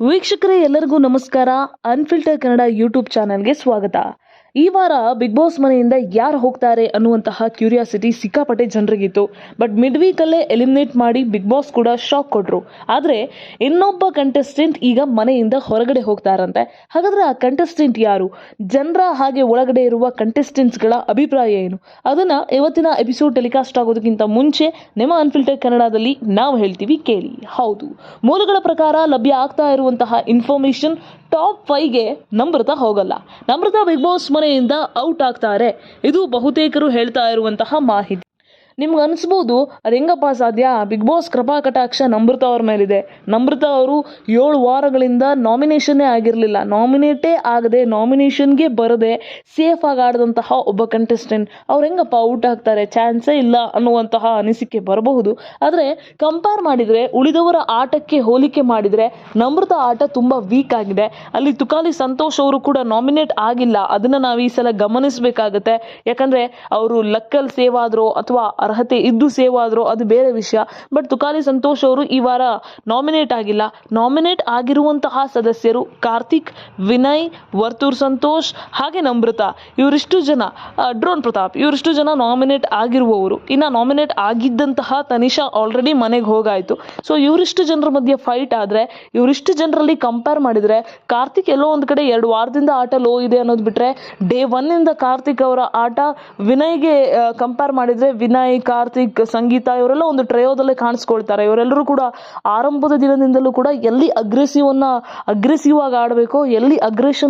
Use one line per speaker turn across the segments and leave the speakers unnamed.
ವೀಕ್ಷಕರೇ ಎಲ್ಲರಿಗೂ ನಮಸ್ಕಾರ. ಅನ್ಫಿಲ್ಟರ್ ಕನ್ನಡ ಯೂಟ್ಯೂಬ್ ಚಾನೆಲ್ಗೆ ಸ್ವಾಗತ. ಈ ವಾರ ಬಿಗ್ ಬಾಸ್ ಮನೆಯಿಂದ ಯಾರು ಹೋಗ್ತಾರೆ ಅನ್ನುವಂತಹ ಕ್ಯೂರಿಯಾಸಿಟಿ ಸಿಕ್ಕಾಪಟ್ಟೆ ಜನರಿಗಿತ್ತು. ಬಟ್ ಮಿಡ್ ವೀಕಲ್ಲೇ ಎಲಿಮಿನೇಟ್ ಮಾಡಿ ಬಿಗ್ ಬಾಸ್ ಕೂಡ ಶಾಕ್ ಕೊಟ್ಟರು ಆದರೆ ಇನ್ನೊಬ್ಬ ಕಂಟೆಸ್ಟೆಂಟ್ ಈಗ ಮನೆಯಿಂದ ಹೊರಗಡೆ ಹೋಗ್ತಾರಂತೆ. ಹಾಗಾದ್ರೆ ಆ ಕಂಟೆಸ್ಟೆಂಟ್ ಯಾರು? ಜನರ ಹಾಗೆ ಒಳಗಡೆ ಇರುವ ಕಂಟೆಸ್ಟೆಂಟ್ಸ್ಗಳ ಅಭಿಪ್ರಾಯ ಏನು? ಅದನ್ನ ಇವತ್ತಿನ ಎಪಿಸೋಡ್ ಟೆಲಿಕಾಸ್ಟ್ ಆಗೋದಕ್ಕಿಂತ ಮುಂಚೆ ನಿಮ್ಮ ಅನ್ಫಿಲ್ಟರ್ ಕನ್ನಡದಲ್ಲಿ ನಾವು ಹೇಳ್ತೀವಿ ಕೇಳಿ. ಹೌದು. ಮೂಲಗಳ ಪ್ರಕಾರ ಲಭ್ಯ ಆಗ್ತಾ ಇರುವಂತಹ ಇನ್ಫಾರ್ಮೇಶನ್ ಟಾಪ್ ಫೈವ್ಗೆ ನಮ್ರತ ಹೋಗಲ್ಲ. ನಮ್ರತ ಬಿಗ್ ಬಾಸ್ ಮನೆಯಿಂದ ಔಟ್ ಆಗ್ತಾರೆ. ಇದು ಬಹುತೇಕರು ಹೇಳ್ತಾ ಇರುವಂತಹ ಮಾಹಿತಿ. ನಿಮ್ಗೆ ಅನಿಸ್ಬೋದು, ಅದು ಹೆಂಗಪ್ಪ ಸಾಧ್ಯ? ಬಿಗ್ ಬಾಸ್ ಕೃಪಾ ಕಟಾಕ್ಷ ನಮೃತ ಅವ್ರ ಮೇಲಿದೆ. ನಮೃತ ಅವರು ಏಳು ವಾರಗಳಿಂದ ನಾಮಿನೇಷನ್ನೇ ಆಗಿರಲಿಲ್ಲ. ನಾಮಿನೇಟೇ ಆಗದೆ ನಾಮಿನೇಷನ್ಗೆ ಬರದೆ ಸೇಫ್ ಆಗಿ ಆಡಿದಂತಹ ಒಬ್ಬ ಕಂಟೆಸ್ಟೆಂಟ್ ಅವ್ರು ಹೆಂಗಪ್ಪ ಔಟ್ ಆಗ್ತಾರೆ? ಚಾನ್ಸೇ ಇಲ್ಲ ಅನ್ನುವಂತಹ ಅನಿಸಿಕೆ ಬರಬಹುದು. ಆದರೆ ಕಂಪೇರ್ ಮಾಡಿದರೆ, ಉಳಿದವರ ಆಟಕ್ಕೆ ಹೋಲಿಕೆ ಮಾಡಿದರೆ ನಮೃತ ಆಟ ತುಂಬ ವೀಕ್ ಆಗಿದೆ. ಅಲ್ಲಿ ತುಕಾಲಿ ಸಂತೋಷ್ ಅವರು ಕೂಡ ನಾಮಿನೇಟ್ ಆಗಿಲ್ಲ. ಅದನ್ನು ನಾವು ಈ ಸಲ ಗಮನಿಸಬೇಕಾಗತ್ತೆ. ಯಾಕಂದರೆ ಅವರು ಲಕ್ಕಲ್ ಸೇವ್ ಆದ್ರೋ ಅಥವಾ ಅರ್ಹತೆ ಇದ್ದು ಸೇವ್ ಆದರೂ ಅದು ಬೇರೆ ವಿಷಯ. ಬಟ್ ತುಕಾಲಿ ಸಂತೋಷ್ ಅವರು ಈ ವಾರ ನಾಮಿನೇಟ್ ಆಗಿಲ್ಲ. ನಾಮಿನೇಟ್ ಆಗಿರುವಂತಹ ಸದಸ್ಯರು ಕಾರ್ತಿಕ್, ವಿನಯ್, ವರ್ತೂರ್ ಸಂತೋಷ್, ಹಾಗೆ ನಮೃತ ಇವರಿಷ್ಟು ಜನ ಡ್ರೋನ್ ಪ್ರತಾಪ್, ಇವರಿಷ್ಟು ಜನ ನಾಮಿನೇಟ್ ಆಗಿರುವವರು. ಇನ್ನು ನಾಮಿನೇಟ್ ಆಗಿದ್ದಂತಹ ತನಿಷಾ ಆಲ್ರೆಡಿ ಮನೆಗೆ ಹೋಗಾಯಿತು. ಸೊ ಇವರಿಷ್ಟು ಜನರ ಮಧ್ಯೆ ಫೈಟ್ ಆದರೆ, ಇವರಿಷ್ಟು ಜನರಲ್ಲಿ ಕಂಪೇರ್ ಮಾಡಿದರೆ, ಕಾರ್ತಿಕ್ ಎಲ್ಲೋ ಒಂದು ಕಡೆ ಎರಡು ವಾರದಿಂದ ಆಟ ಲೋ ಇದೆ ಅನ್ನೋದು ಬಿಟ್ಟರೆ ಡೇ ಒನ್ನಿಂದ ಕಾರ್ತಿಕ್ ಅವರ ಆಟ ವಿನಯ್ಗೆ ಕಂಪೇರ್ ಮಾಡಿದರೆ ವಿನಯ್ ಕಾರ್ತಿಕ್ ಸಂಗೀತ, ಇವರೆಲ್ಲ ಒಂದು ಟ್ರಯೋದಲ್ಲೇ ಕಾಣಿಸ್ಕೊಳ್ತಾರೆ. ಇವರೆಲ್ಲರೂ ಕೂಡ ಆರಂಭದ ದಿನದಿಂದಲೂ ಕೂಡ ಎಲ್ಲಿ ಅಗ್ರೆಸಿವ್ ಅನ್ನ ಅಗ್ರೆಸಿವ್ ಆಗಿ ಆಡಬೇಕೋ, ಎಲ್ಲಿ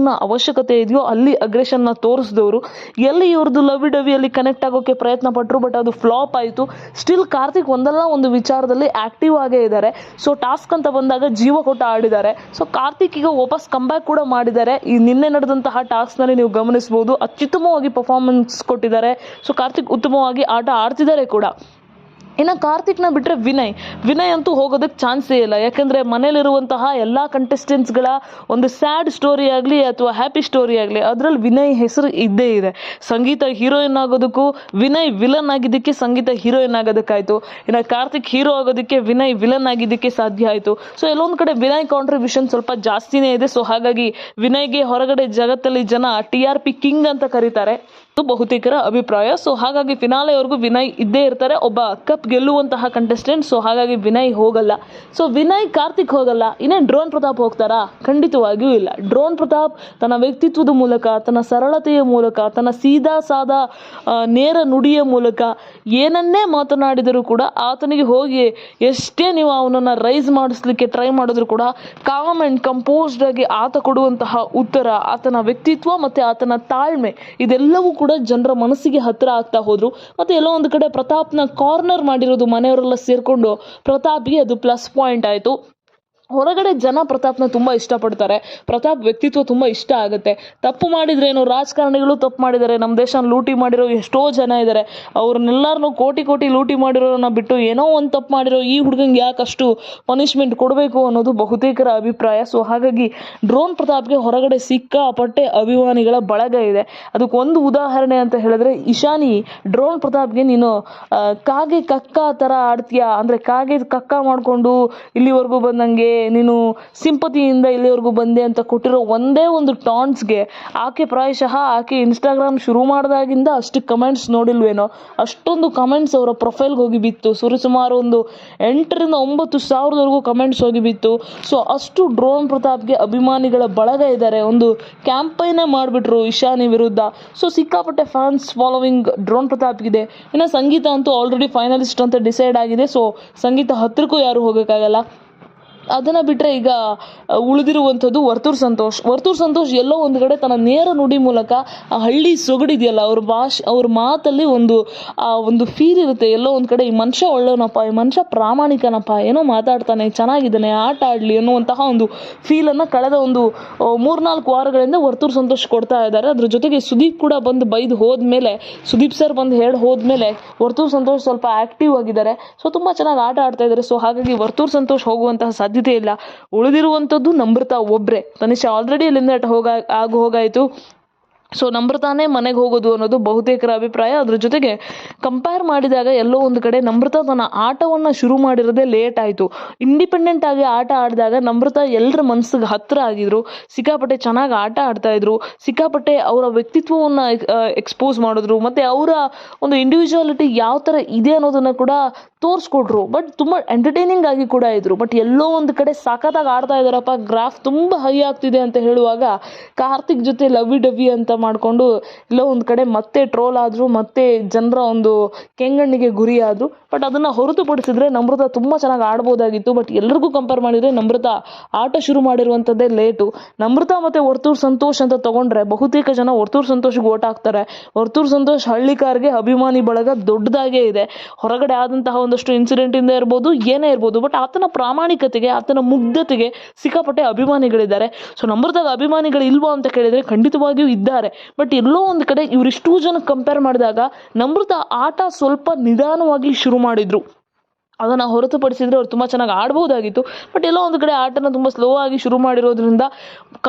ನ ಅವಶ್ಯಕತೆ ಇದೆಯೋ, ಅಲ್ಲಿ ಅಗ್ರೆಷನ್ನ ತೋರಿಸಿದವರು. ಎಲ್ಲಿ ಇವ್ರದ್ದು ಲವಿ ಡವಿಯಲ್ಲಿ ಕನೆಕ್ಟ್ ಆಗೋಕೆ ಪ್ರಯತ್ನ ಪಟ್ಟರು ಬಟ್ ಅದು ಫ್ಲಾಪ್ ಆಯಿತು. ಸ್ಟಿಲ್ ಕಾರ್ತಿಕ್ ಒಂದಲ್ಲ ಒಂದು ವಿಚಾರದಲ್ಲಿ ಆಕ್ಟಿವ್ ಆಗೇ ಇದ್ದಾರೆ ಸೊ ಟಾಸ್ಕ್ ಅಂತ ಬಂದಾಗ ಜೀವ ಕೊಟ್ಟ ಆಡಿದ್ದಾರೆ. ಸೊ ಕಾರ್ತಿಕ್ ಈಗ ವಾಪಸ್ ಕಂಬ್ಯಾಕ್ ಕೂಡ ಮಾಡಿದ್ದಾರೆ. ಈ ನಿನ್ನೆ ನಡೆದಂತಹ ಟಾಸ್ಕ್ನಲ್ಲಿ ನೀವು ಗಮನಿಸಬಹುದು ಅತ್ಯುತ್ತಮವಾಗಿ ಪರ್ಫಾರ್ಮೆನ್ಸ್ ಕೊಟ್ಟಿದ್ದಾರೆ. ಸೊ ಕಾರ್ತಿಕ್ ಉತ್ತಮವಾಗಿ ಆಟ ಆಡ್ತಿದ್ದಾರೆ. ಕೂಡ ಇನ್ನು ಕಾರ್ತಿಕ್ನ ಬಿಟ್ಟರೆ ವಿನಯ್. ವಿನಯ್ ಅಂತೂ ಹೋಗೋದಕ್ಕೆ ಚಾನ್ಸೇ ಇಲ್ಲ. ಯಾಕಂದರೆ ಮನೇಲಿರುವಂತಹ ಎಲ್ಲ ಕಂಟೆಸ್ಟೆಂಟ್ಸ್ಗಳ ಒಂದು ಸ್ಯಾಡ್ ಸ್ಟೋರಿ ಆಗಲಿ ಅಥವಾ ಹ್ಯಾಪಿ ಸ್ಟೋರಿ ಆಗಲಿ, ಅದರಲ್ಲಿ ವಿನಯ್ ಹೆಸರು ಇದ್ದೇ ಇದೆ. ಸಂಗೀತ ಹೀರೋಯಿನ್ ಆಗೋದಕ್ಕೂ ವಿನಯ್ ವಿಲನ್ ಆಗಿದ್ದಕ್ಕೆ ಸಂಗೀತ ಹೀರೋಯಿನ್ ಆಗೋದಕ್ಕಾಯಿತು. ಇನ್ನು ಕಾರ್ತಿಕ್ ಹೀರೋ ಆಗೋದಕ್ಕೆ ವಿನಯ್ ವಿಲನ್ ಆಗಿದ್ದಕ್ಕೆ ಸಾಧ್ಯ ಆಯಿತು. ಸೊ ಎಲ್ಲೊಂದು ಕಡೆ ವಿನಯ್ ಕಾಂಟ್ರಿಬ್ಯೂಷನ್ ಸ್ವಲ್ಪ ಜಾಸ್ತಿನೇ ಇದೆ. ಸೊ ಹಾಗಾಗಿ ವಿನಯ್ಗೆ ಹೊರಗಡೆ ಜಗತ್ತಲ್ಲಿ ಜನ ಟಿ ಆರ್ ಪಿ ಕಿಂಗ್ ಅಂತ ಕರೀತಾರೆ. ಬಹುತೇಕರ ಅಭಿಪ್ರಾಯ. ಸೊ ಹಾಗಾಗಿ ಫಿನಾಲೆವರೆಗೂ ವಿನಯ್ ಇದ್ದೇ ಇರ್ತಾರೆ. ಒಬ್ಬ ಕಪ್ ಗೆಲ್ಲುವಂತಹ ಕಂಟೆಸ್ಟೆಂಟ್ ಸೊ ಹಾಗಾಗಿ ವಿನಯ್ ಹೋಗಲ್ಲ. ಸೊ ವಿನಯ್ ಕಾರ್ತಿಕ್ ಹೋಗಲ್ಲ. ಇನ್ನೇನು ಡ್ರೋನ್ ಪ್ರತಾಪ್ ಹೋಗ್ತಾರಾ? ಖಂಡಿತವಾಗಿಯೂ ಇಲ್ಲ. ಡ್ರೋನ್ ಪ್ರತಾಪ್ ತನ್ನ ವ್ಯಕ್ತಿತ್ವದ ಮೂಲಕ, ತನ್ನ ಸರಳತೆಯ ಮೂಲಕ, ತನ್ನ ಸೀದಾ ಸಾದಾ ನೇರ ನುಡಿಯ ಮೂಲಕ ಏನನ್ನೇ ಮಾತನಾಡಿದರೂ ಕೂಡ ಆತನಿಗೆ ಹೋಗಿ ಎಷ್ಟೇ ನೀವು ಅವನನ್ನು ರೈಸ್ ಮಾಡಿಸ್ಲಿಕ್ಕೆ ಟ್ರೈ ಮಾಡಿದ್ರು ಕೂಡ ಕಾಮ್ ಆ್ಯಂಡ್ ಕಂಪೋಸ್ಡ್ ಆಗಿ ಆತ ಕೊಡುವಂತಹ ಉತ್ತರ, ಆತನ ವ್ಯಕ್ತಿತ್ವ ಮತ್ತು ಆತನ ತಾಳ್ಮೆ, ಇದೆಲ್ಲವೂ ಕೂಡ ಜನರ ಮನಸ್ಸಿಗೆ ಹತ್ತಿರ ಆಗ್ತಾ ಹೋದರು. ಮತ್ತು ಎಲ್ಲೋ ಒಂದು ಕಡೆ ಪ್ರತಾಪ್ನ ಕಾರ್ನರ್ ಮಾಡಿರೋದು ಮನೆಯವರೆಲ್ಲ ಸೇರಿಕೊಂಡು ಪ್ರತಾಪ್ಗೆ ಅದು ಪ್ಲಸ್ ಪಾಯಿಂಟ್ ಆಯಿತು. ಹೊರಗಡೆ ಜನ ಪ್ರತಾಪ್ನ ತುಂಬ ಇಷ್ಟಪಡ್ತಾರೆ. ಪ್ರತಾಪ್ ವ್ಯಕ್ತಿತ್ವ ತುಂಬ ಇಷ್ಟ ಆಗುತ್ತೆ. ತಪ್ಪು ಮಾಡಿದ್ರೇನು ರಾಜಕಾರಣಿಗಳು ತಪ್ಪು ಮಾಡಿದ್ದಾರೆ. ನಮ್ಮ ದೇಶನ ಲೂಟಿ ಮಾಡಿರೋ ಎಷ್ಟೋ ಜನ ಇದ್ದಾರೆ. ಅವ್ರನ್ನೆಲ್ಲರನ್ನೂ ಕೋಟಿ ಕೋಟಿ ಲೂಟಿ ಮಾಡಿರೋರನ್ನ ಬಿಟ್ಟು ಏನೋ ಒಂದು ತಪ್ಪು ಮಾಡಿರೋ ಈ ಹುಡುಗಂಗೆ ಯಾಕೆ ಅಷ್ಟು ಪನಿಷ್ಮೆಂಟ್ ಕೊಡಬೇಕು ಅನ್ನೋದು ಬಹುತೇಕರ ಅಭಿಪ್ರಾಯ. ಸೊ ಹಾಗಾಗಿ ಡ್ರೋನ್ ಪ್ರತಾಪ್ಗೆ ಹೊರಗಡೆ ಸಿಕ್ಕಾಪಟ್ಟೆ ಅಭಿಮಾನಿಗಳ ಬಳಗ ಇದೆ. ಅದಕ್ಕೆ ಒಂದು ಉದಾಹರಣೆ ಅಂತ ಹೇಳಿದ್ರೆ, ಇಶಾನಿ, ಡ್ರೋನ್ ಪ್ರತಾಪ್ಗೆ ನೀನು ಕಾಗೆ ಕಕ್ಕ ಥರ ಆಡ್ತೀಯಾ? ಅಂದರೆ ಕಾಗೆ ಕಕ್ಕ ಮಾಡಿಕೊಂಡು ಇಲ್ಲಿವರೆಗೂ ಬಂದಂಗೆ ನೀನು ಸಿಂಪತಿಯಿಂದ ಇಲ್ಲಿವರೆಗೂ ಬಂದೆ ಅಂತ ಕೊಟ್ಟಿರೋ ಒಂದೇ ಒಂದು ಟಾನ್ಸ್ಗೆ ಆಕೆ ಪ್ರಾಯಶಃ ಆಕೆ ಇನ್ಸ್ಟಾಗ್ರಾಮ್ ಶುರು ಮಾಡಿದಾಗಿಂದ ಅಷ್ಟು ಕಮೆಂಟ್ಸ್ ನೋಡಿಲ್ವೇನೋ? ಅಷ್ಟೊಂದು ಕಮೆಂಟ್ಸ್ ಅವರ ಪ್ರೊಫೈಲ್ಗೆ ಹೋಗಿ ಬಿತ್ತು. ಸುಮಾರು ಒಂದು ಎಂಟರಿಂದ ಒಂಬತ್ತು ಸಾವಿರದವರೆಗೂ ಕಮೆಂಟ್ಸ್ ಹೋಗಿ ಬಿತ್ತು. ಸೊ ಅಷ್ಟು ಡ್ರೋನ್ ಪ್ರತಾಪ್ಗೆ ಅಭಿಮಾನಿಗಳ ಬಳಗ ಇದ್ದಾರೆ. ಒಂದು ಕ್ಯಾಂಪೈನೇ ಮಾಡಿಬಿಟ್ರು ಇಶಾನಿ ವಿರುದ್ಧ. ಸೊ ಸಿಕ್ಕಾಪಟ್ಟೆ ಫ್ಯಾನ್ಸ್ ಫಾಲೋವಿಂಗ್ ಡ್ರೋನ್ ಪ್ರತಾಪ್ಗಿದೆ. ಇನ್ನು ಸಂಗೀತ ಅಂತೂ ಆಲ್ರೆಡಿ ಫೈನಲಿಸ್ಟ್ ಅಂತ ಡಿಸೈಡ್ ಆಗಿದೆ. ಸೊ ಸಂಗೀತ ಹತ್ತಿರಕ್ಕೂ ಯಾರು ಹೋಗೋಕ್ಕಾಗಲ್ಲ. ಅದನ್ನು ಬಿಟ್ಟರೆ ಈಗ ಉಳಿದಿರುವಂಥದ್ದು ವರ್ತೂರ್ ಸಂತೋಷ್. ವರ್ತೂರ್ ಸಂತೋಷ್ ಎಲ್ಲೋ ಒಂದು ಕಡೆ ತನ್ನ ನೇರ ನುಡಿ ಮೂಲಕ ಆ ಹಳ್ಳಿ ಸೊಗಡಿದೆಯಲ್ಲ, ಅವ್ರ ಭಾಷೆ, ಅವ್ರ ಮಾತಲ್ಲಿ ಒಂದು, ಆ, ಒಂದು ಫೀಲ್ ಇರುತ್ತೆ. ಎಲ್ಲೋ ಒಂದು ಕಡೆ ಈ ಮನುಷ್ಯ ಒಳ್ಳೆಯವನಪ್ಪ ಈ ಮನುಷ್ಯ ಪ್ರಾಮಾಣಿಕನಪ್ಪ, ಏನೋ ಮಾತಾಡ್ತಾನೆ, ಚೆನ್ನಾಗಿದ್ದಾನೆ, ಆಟ ಆಡಲಿ ಅನ್ನುವಂತಹ ಒಂದು ಫೀಲನ್ನು ಕಳೆದ ಒಂದು ಮೂರ್ನಾಲ್ಕು ವಾರಗಳಿಂದ ವರ್ತೂರು ಸಂತೋಷ್ ಕೊಡ್ತಾ ಇದ್ದಾರೆ. ಅದ್ರ ಜೊತೆಗೆ ಸುದೀಪ್ ಕೂಡ ಬಂದು ಬೈದು ಹೋದ್ಮೇಲೆ, ಸುದೀಪ್ ಸರ್ ಬಂದು ಹೇಳಿ ಹೋದ್ಮೇಲೆ ವರ್ತೂರು ಸಂತೋಷ್ ಸ್ವಲ್ಪ ಆಕ್ಟಿವ್ ಆಗಿದ್ದಾರೆ. ಸೊ ತುಂಬ ಚೆನ್ನಾಗಿ ಆಟ ಆಡ್ತಾ ಇದ್ದಾರೆ. ಸೊ ಹಾಗಾಗಿ ವರ್ತೂರು ಸಂತೋಷ್ ಹೋಗುವಂತಹ ಸಾಧ್ಯತೆ ಇಲ್ಲ. ಉಳಿದಿರುವಂಥದ್ದು ನಮ್ರತಾ ಒಬ್ಬರೇ ತನಿಷಾ ಆಲ್ರೆಡಿ ಅಲ್ಲಿಂದ ಹೋಗ, ಆಗ ಹೋಗಾಯಿತು. ಸೊ ನಮ್ರತಾನೇ ಮನೆಗೆ ಹೋಗೋದು ಅನ್ನೋದು ಬಹುತೇಕರ ಅಭಿಪ್ರಾಯ. ಅದ್ರ ಜೊತೆಗೆ ಕಂಪೇರ್ ಮಾಡಿದಾಗ ಎಲ್ಲೋ ಒಂದು ಕಡೆ ನಮ್ರತಾ ತನ್ನ ಆಟವನ್ನು ಶುರು ಮಾಡಿರೋದೇ ಲೇಟ್ ಆಯಿತು. ಇಂಡಿಪೆಂಡೆಂಟ್ ಆಗಿ ಆಟ ಆಡಿದಾಗ ನಮ್ರತಾ ಎಲ್ಲರ ಮನಸ್ಸಿಗೆ ಹತ್ತಿರ ಆಗಿದ್ರು. ಸಿಕ್ಕಾಪಟ್ಟೆ ಚೆನ್ನಾಗಿ ಆಟ ಆಡ್ತಾ ಇದ್ರು. ಸಿಕ್ಕಾಪಟ್ಟೆ ಅವರ ವ್ಯಕ್ತಿತ್ವವನ್ನು ಎಕ್ಸ್ಪೋಸ್ ಮಾಡಿದ್ರು. ಮತ್ತು ಅವರ ಒಂದು ಇಂಡಿವಿಜುವಾಲಿಟಿ ಯಾವ ಥರ ಇದೆ ಅನ್ನೋದನ್ನು ಕೂಡ ತೋರಿಸ್ಕೊಟ್ರು. ಬಟ್ ತುಂಬ ಎಂಟರ್ಟೈನಿಂಗ್ ಆಗಿ ಕೂಡ ಇದ್ರು. ಬಟ್ ಎಲ್ಲೋ ಒಂದು ಕಡೆ ಸಖತ್ತಾಗಿ ಆಡ್ತಾ ಇದ್ದಾರಪ್ಪ. ಗ್ರಾಫ್ ತುಂಬ ಹೈ ಆಗ್ತಿದೆ ಅಂತ ಹೇಳುವಾಗ ಕಾರ್ತಿಕ್ ಜೊತೆ ಲವ್ವಿ ಡವ್ವಿ ಅಂತ ಮಾಡಿಕೊಂಡು ಎಲ್ಲೋ ಒಂದು ಕಡೆ ಮತ್ತೆ ಟ್ರೋಲ್ ಆದ್ರು, ಮತ್ತೆ ಜನರ ಒಂದು ಕೆಂಗಣ್ಣಿಗೆ ಗುರಿಯಾದ್ರು. ಬಟ್ ಅದನ್ನು ಹೊರತುಪಡಿಸಿದ್ರೆ ನಮ್ರತ ತುಂಬ ಚೆನ್ನಾಗಿ ಆಡ್ಬೋದಾಗಿತ್ತು. ಬಟ್ ಎಲ್ರಿಗೂ ಕಂಪೇರ್ ಮಾಡಿದರೆ ನಮ್ರತ ಆಟ ಶುರು ಮಾಡಿರುವಂಥದ್ದೇ ಲೇಟು ನಮ್ರತ ಮತ್ತು ವರ್ತೂರ್ ಸಂತೋಷ್ ಅಂತ ತಗೊಂಡ್ರೆ ಬಹುತೇಕ ಜನ ವರ್ತೂರ್ ಸಂತೋಷ್ಗೆ ಓಟ್ ಹಾಕ್ತಾರೆ. ವರ್ತೂರ್ ಸಂತೋಷ್ ಹಳ್ಳಿಕಾರ್ಗೆ ಅಭಿಮಾನಿ ಬಳಗ ದೊಡ್ಡದಾಗೇ ಇದೆ. ಹೊರಗಡೆ ಆದಂತಹ ಒಂದಷ್ಟು ಇನ್ಸಿಡೆಂಟಿಂದ ಇರ್ಬೋದು, ಏನೇ ಇರ್ಬೋದು ಬಟ್ ಆತನ ಪ್ರಾಮಾಣಿಕತೆಗೆ, ಆತನ ಮುಗ್ಧತೆಗೆ ಸಿಕ್ಕಾಪಟ್ಟೆ ಅಭಿಮಾನಿಗಳಿದ್ದಾರೆ. ಸೊ ನಂಬರ್ದಾಗ ಅಭಿಮಾನಿಗಳು ಇಲ್ವಾ ಅಂತ ಕೇಳಿದರೆ ಖಂಡಿತವಾಗಿಯೂ ಇದ್ದಾರೆ. ಬಟ್ ಎಲ್ಲೋ ಒಂದು ಕಡೆ ಇವರಿಷ್ಟೂ ಜನ ಕಂಪೇರ್ ಮಾಡಿದಾಗ ನಮೃತ ಆಟ ಸ್ವಲ್ಪ ನಿಧಾನವಾಗಿ ಶುರು ಮಾಡಿದ್ರು. ಅದನ್ನು ಹೊರತುಪಡಿಸಿದರೆ ಅವ್ರು ತುಂಬ ಚೆನ್ನಾಗಿ ಆಡ್ಬೋದಾಗಿತ್ತು ಬಟ್ ಎಲ್ಲೋ ಒಂದು ಕಡೆ ಆಟನ ತುಂಬ ಸ್ಲೋ ಆಗಿ ಶುರು ಮಾಡಿರೋದ್ರಿಂದ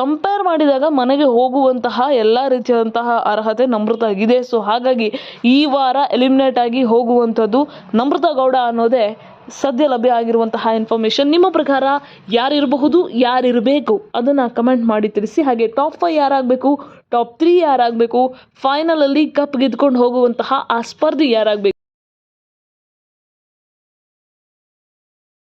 ಕಂಪೇರ್ ಮಾಡಿದಾಗ ಮನೆಗೆ ಹೋಗುವಂತಹ ಎಲ್ಲ ರೀತಿಯಾದಂತಹ ಅರ್ಹತೆ ನಮ್ರತಾಗಿದೆ. ಸೊ ಹಾಗಾಗಿ ಈ ವಾರ ಎಲಿಮಿನೇಟ್ ಆಗಿ ಹೋಗುವಂಥದ್ದು ನಮ್ರತಾ ಗೌಡ ಅನ್ನೋದೇ ಸದ್ಯ ಲಭ್ಯ ಆಗಿರುವಂತಹ ಇನ್ಫಾರ್ಮೇಷನ್ ನಿಮ್ಮ ಪ್ರಕಾರ ಯಾರಿರಬಹುದು, ಯಾರಿರಬೇಕು? ಅದನ್ನು ಕಮೆಂಟ್ ಮಾಡಿ ತಿಳಿಸಿ. ಹಾಗೆ ಟಾಪ್ ಫೈವ್ ಯಾರಾಗಬೇಕು ಟಾಪ್ ತ್ರೀ ಯಾರಾಗಬೇಕು ಫೈನಲಲ್ಲಿ ಕಪ್ ಗೆದ್ಕೊಂಡು ಹೋಗುವಂತಹ ಆ ಸ್ಪರ್ಧಿ ಯಾರಾಗಬೇಕು?